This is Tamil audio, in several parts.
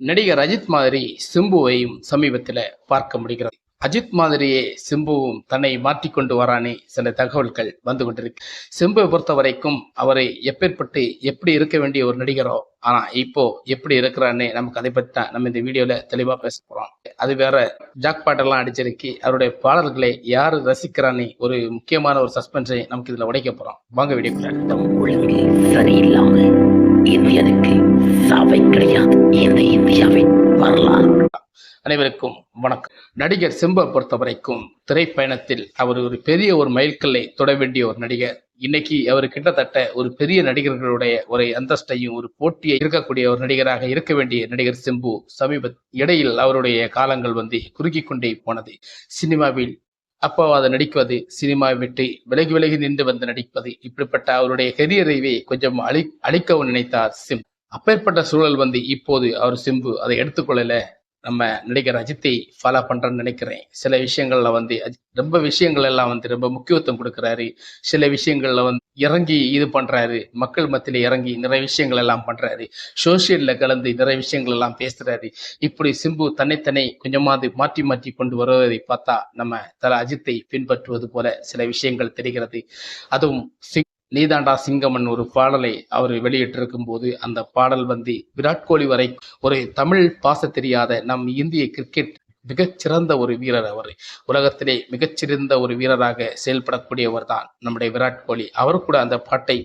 நடிகர் அஜித் மாதிரி சிம்புவையும் சமீபத்தில் பார்க்க முடிகிறது. அஜித் மாதிரியே சிம்புவும் தன்னை மாற்றிக்கொண்டு வரானே சில தகவல்கள் வந்து கொண்டிருக்கு. சிம்புவை பொறுத்த வரைக்கும் அவரை எப்பேற்பட்டு எப்படி இருக்க வேண்டிய ஒரு நடிகரோ ஆனா இப்போ எப்படி இருக்கிறான்னு நமக்கு அதை பற்றி தான் நம்ம இந்த வீடியோல தெளிவா பேச போறோம். அது வேற ஜாக் பாட்டெல்லாம் அடிச்சிருக்கி. அவருடைய பாடல்களை யாரு ரசிக்கிறான்னு ஒரு முக்கியமான ஒரு சஸ்பென்ஸை நமக்கு இதுல உடைக்க போறோம். வாங்க வீடியோக்குள்ள. சட்டம் இந்தியனுக்கு சாவை கிடையாது. இந்த இந்தியாவின் வரலாறு. அனைவருக்கும் வணக்கம். நடிகர் சிம்பை பொறுத்த வரைக்கும் திரைப்பயணத்தில் அவர் ஒரு பெரிய ஒரு மைல்கல்லை தொட வேண்டிய ஒரு நடிகர். இன்னைக்கு அவர் கிட்டத்தட்ட ஒரு பெரிய நடிகர்களுடைய ஒரு அந்தஸ்தையும் ஒரு போட்டியை இருக்கக்கூடிய ஒரு நடிகராக இருக்க வேண்டிய நடிகர் சிம்பு சமீப இடையில் அவருடைய காலங்கள் வந்து குறுக்கி கொண்டே போனது. சினிமாவில் அப்போ அதை நடிப்பது சினிமா விட்டு விலகி விலகி நின்று வந்து நடிப்பது. இப்படிப்பட்ட அவருடைய கரியரைவே கொஞ்சம் அழி அழிக்கவும் நினைத்தார் சிம். அப்பேற்பட்ட சூழல் வந்து இப்போது அவர் சிம்பு அதை எடுத்துக்கொள்ளல. நம்ம நடிகர் அஜித்தை ஃபாலோ பண்றேன்னு நினைக்கிறேன். சில விஷயங்கள்ல வந்து ரொம்ப விஷயங்கள் எல்லாம் வந்து ரொம்ப முக்கியத்துவம் கொடுக்குறாரு. சில விஷயங்கள்ல வந்து இறங்கி இது பண்றாரு. மக்கள் மத்தியில இறங்கி நிறைய விஷயங்கள் எல்லாம் பண்றாரு. சோசியல்ல கலந்து நிறைய விஷயங்கள் எல்லாம் பேசுறாரு. இப்படி சிம்பு தன்னைத்தனை கொஞ்சமாவது மாற்றி மாற்றி கொண்டு வருவதை பார்த்தா நம்ம தல அஜித்தை பின்பற்றுவது போல சில விஷயங்கள் தெரிகிறது. அதுவும் சி நீதாண்டா சிங்கமன் ஒரு பாடலை அவர் வெளியிட்டிருக்கும் போது அந்த பாடல் வந்து விராட் கோலி வரை ஒரு தமிழ் பாச தெரியாத நம் இந்திய கிரிக்கெட் மிகச்சிறந்த ஒரு வீரர் அவர். உலகத்திலே மிகச்சிறந்த ஒரு வீரராக செயல்படக்கூடியவர் தான் நம்முடைய விராட் கோலி. அவர் கூட அந்த பாட்டை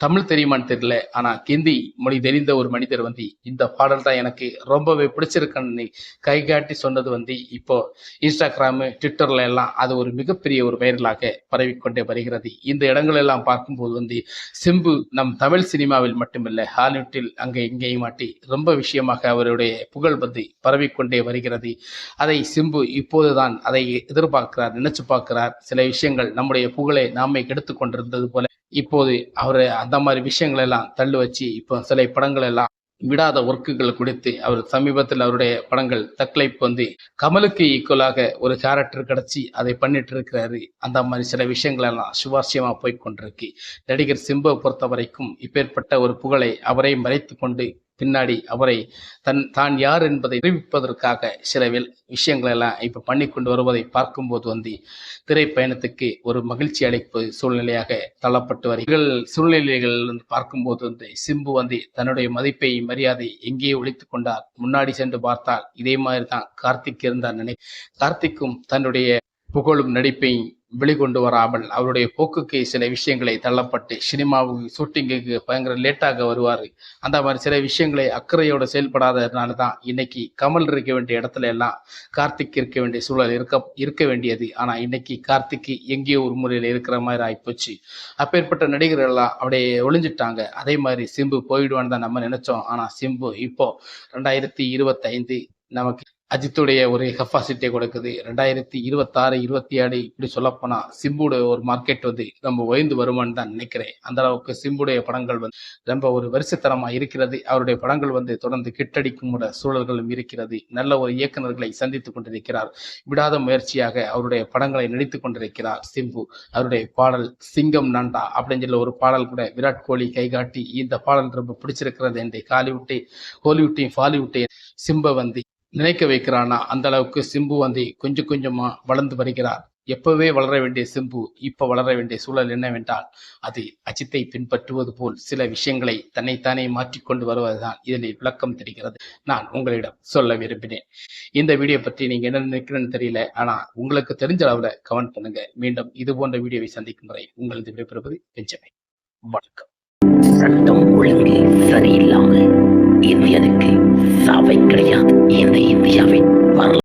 தமிழ் தெரியுமான்னு தெரியல ஆனா ஹிந்தி மொழி தெரிந்த ஒரு மனிதர் வந்து. இந்த பாடல் தான் எனக்கு ரொம்பவே பிடிச்சிருக்குன்னு கை காட்டி சொன்னது வந்து. இப்போ இன்ஸ்டாகிராமு ட்விட்டர்ல எல்லாம் அது ஒரு மிகப்பெரிய ஒரு வைரலாக பரவிக்கொண்டே வருகிறது. இந்த இடங்கள் எல்லாம் பார்க்கும்போது வந்து சிம்பு நம் தமிழ் சினிமாவில் மட்டுமில்லை ஹாலிவுட்டில் அங்கே இங்கேயும் மாட்டி ரொம்ப விஷயமாக அவருடைய புகழ் வந்து பரவிக்கொண்டே வருகிறது. அதை சிம்பு இப்போதுதான் அதை எதிர்பார்க்கிறார் நினைச்சு பார்க்கிறார். சில விஷயங்கள் நம்முடைய புகழை நாமே கெடுத்து கொண்டிருந்தது போல இப்போது அவர் அந்த மாதிரி விஷயங்கள் எல்லாம் தள்ளு வச்சு இப்போ சில படங்கள் எல்லாம் விடாத ஒர்க்குகள் கொடுத்து அவர் சமீபத்தில் அவருடைய படங்கள் தக்லைப் வந்து கமலுக்கு ஈக்குவலாக ஒரு கேரக்டர் கிடைச்சி அதை பண்ணிட்டு இருக்கிறாரு அந்த மாதிரி சில விஷயங்கள் எல்லாம் சுவாரஸ்யமா போய் கொண்டிருக்கு. நடிகர் சிம்புவை பொறுத்த வரைக்கும் இப்பேற்பட்ட ஒரு புகழை அவரை மறைத்து கொண்டு பின்னாடி அவரை தன் தான் யார் என்பதை நிரூபிப்பதற்காக சில வில்- விஷயங்கள் எல்லாம் இப்ப பண்ணி கொண்டு வருவதை பார்க்கும்போது வந்து திரைப்பயணத்துக்கு ஒரு மகிழ்ச்சி அளிப்பு சூழ்நிலையாக தள்ளப்பட்டு வருகிற சூழ்நிலைகள் வந்து பார்க்கும்போது வந்து சிம்பு வந்து தன்னுடைய மதிப்பை மரியாதை எங்கே ஒழித்து கொண்டார்? முன்னாடி சென்று பார்த்தால் இதே மாதிரி தான் கார்த்திக் இருந்தார் நினை கார்த்திக்கும் தன்னுடைய புகழும் நடிப்பையும் வெளிக்கொண்டு வராமல் அவருடைய போக்குக்கு சில விஷயங்களை தள்ளப்பட்டு சினிமாவுக்கு ஷூட்டிங்குக்கு பயங்கர லேட்டாக வருவார். அந்த மாதிரி சில விஷயங்களை அக்கறையோடு செயல்படாததுனால தான் இன்னைக்கு கமல் இருக்க வேண்டிய இடத்துல எல்லாம் கார்த்திக் இருக்க வேண்டிய சூழல் இருக்க இருக்க வேண்டியது. ஆனால் இன்னைக்கு கார்த்திக் எங்கேயோ ஒரு முறையில் இருக்கிற மாதிரி ஆகிப்போச்சு அப்பேற்பட்ட நடிகர்கள் எல்லாம் அப்படியே ஒளிஞ்சிட்டாங்க. அதே மாதிரி சிம்பு போயிடுவான்னு தான் நம்ம நினைச்சோம். ஆனால் சிம்பு இப்போ ரெண்டாயிரத்தி இருபத்தைந்து நமக்கு அஜித்துடைய ஒரு கெப்பாசிட்டியை கொடுக்குது. ரெண்டாயிரத்தி இருபத்தாறு இருபத்தி ஏழு இப்படி சொல்லப்போனால் சிம்புடைய ஒரு மார்க்கெட் வந்து ரொம்ப உயர்ந்து வருமானு தான் நினைக்கிறேன். அந்த அளவுக்கு சிம்புடைய படங்கள் வந்து ரொம்ப ஒரு வரிசைத்தரமா இருக்கிறது. அவருடைய படங்கள் வந்து தொடர்ந்து கிட்டடிக்கும் கூட சூழல்களும் இருக்கிறது. நல்ல ஒரு இயக்குனர்களை சந்தித்துக் கொண்டிருக்கிறார். விடாத முயற்சியாக அவருடைய படங்களை நடித்துக் கொண்டிருக்கிறார் சிம்பு. அவருடைய பாடல் சிங்கம் நண்டா அப்படின்னு சொல்லி ஒரு பாடல் கூட விராட் கோலி கைகாட்டி இந்த பாடல் ரொம்ப பிடிச்சிருக்கிறது என்று காலிவுட்டை ஹாலிவுட்டையும் பாலிவுட்டையும் சிம்பை வந்து நினைக்க வைக்கிறானா அந்த அளவுக்கு சிம்பு வந்து கொஞ்சம் கொஞ்சமா வளர்ந்து வருகிறார். எப்பவே வளர வேண்டிய சிம்பு இப்ப வளர வேண்டிய சூழல் என்னவென்றால் அது அஜித்தை பின்பற்றுவது போல் சில விஷயங்களை தன்னைத்தானே மாற்றிக்கொண்டு வருவதுதான் இதில் விளக்கம் தெரிகிறது. நான் உங்களிடம் சொல்ல விரும்பினேன். இந்த வீடியோ பற்றி நீங்க என்ன நினைக்கிறேன்னு தெரியல ஆனா உங்களுக்கு தெரிஞ்ச அளவுல கமெண்ட் பண்ணுங்க. மீண்டும் இது போன்ற வீடியோவை சந்திக்கும் வரை உங்களது விடைபெறுவது பெஞ்சமை. வணக்கம். சட்டம் ஒழுங்கு சபை கிடையாது. இந்த இந்தியாவின் வரலாறு.